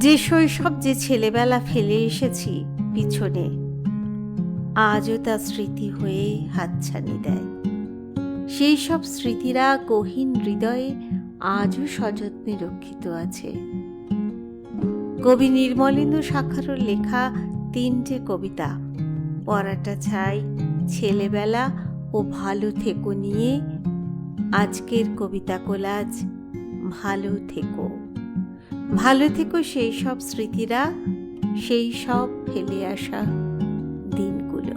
যে শৈশব যে ছেলেবেলা ফেলে এসেছি পিছনে, আজও তা স্মৃতি হয়ে হাতছানি দেয়। সেই সব স্মৃতিরা গহীন হৃদয়ে আজও সযত্নে রক্ষিত আছে। কবি নির্মলেন্দু শাখারও লেখা তিনটে কবিতা, পড়াটা চাই ছেলেবেলা ও ভালো থেকো নিয়ে। আজকের কবিতা কোলাজ ভালো থেকো। ভালো থেকো সেই সব স্মৃতিরা, সেই সব ফেলে আসা দিনগুলো।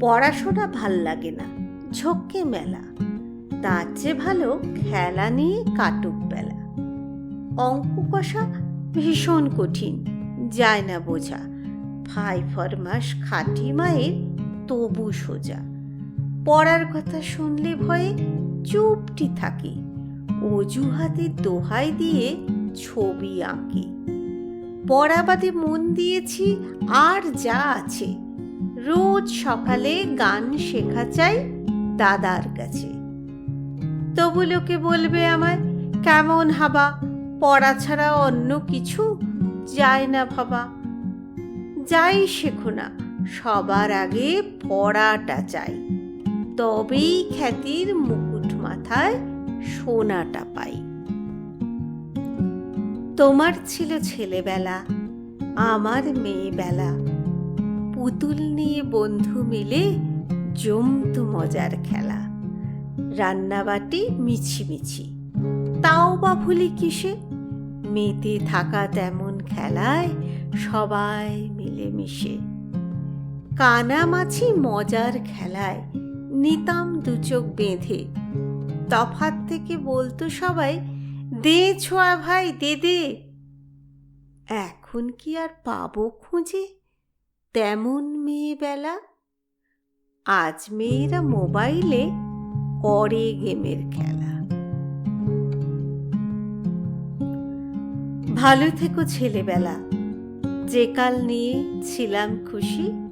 পড়াশোনা ভালো লাগে না, ঝক্কে মেলা। তার চেয়ে ভালো খেলা নিয়ে কাটুক বেলা। অঙ্ক কষা ভীষণ কঠিন, যায় না বোঝা। ফাই ফরমাস খাটি মায়ের, তবু সোজা। পড়ার কথা শুনলে ভয়ে চুপটি থাকি। অজুহাতের দোহাই দিয়ে ছবি আঁকি। পড়াবাদে মন দিয়েছি, আর যা আছে। রোজ সকালে গান শেখা চাই দাদার কাছে। তবু লোকে বলবে আমায়, কেমন হাবা, পড়া ছাড়া অন্য কিছু যায় না ভাবা। যাই শেখো না, সবার আগে পড়াটা চাই। তবেই খ্যাতির মুকুট মাথায় সোনাটা পাই। তোমার ছিল ছেলেবেলা, আমার মেয়েবেলা। পুতুল নিয়ে বন্ধু মিলে জমতো মজার খেলা। রান্নাবাটি মিছিমিছি, তাও বা ভুলি কিসে? মেতে থাকা তেমন খেলায় সবাই মিলেমিশে। কানামাছি মজার খেলায় নিতাম দুচোখ বেঁধে তফাত থেকে বলতো সবাই, দে ছোঁয়া ভাই, দে দে। এখন কি আর পাবো খুঁজে? তেমন মেয়েবেলা আজ মেয়েরা মোবাইলে করে গেমের খেলা। ভালো থেকো ছেলেবেলা। যে কাল নিয়ে ছিলাম খুশি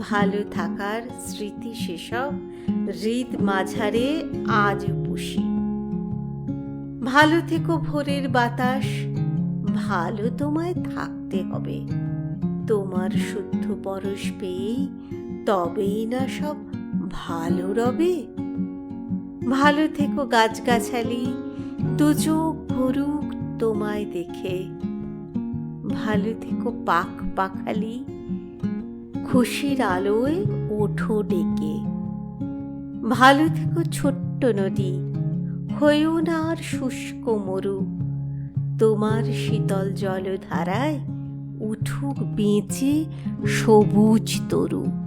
ভালো থাকার স্মৃতি সেসব হৃদ মাঝারে আজও পুষি। ভালো থেকো ভোরের বাতাস, ভালো তোমায় থাকতে হবে। তোমার শুদ্ধ পরশ পেয়েই তবেই না সব ভালো রবে। ভালো থেকো গাছগাছালি, দু চোখ ভরুক তোমায় দেখে। ভালো থেকো পাখ পাখালি খুশির আলোয় ওঠো ডেকে। ভালো থেকো ছোট্ট নদী, হয়েও না আর শুষ্ক মরু। তোমার শীতল জলধারায় উঠুক বেঁচে সবুজ তরু।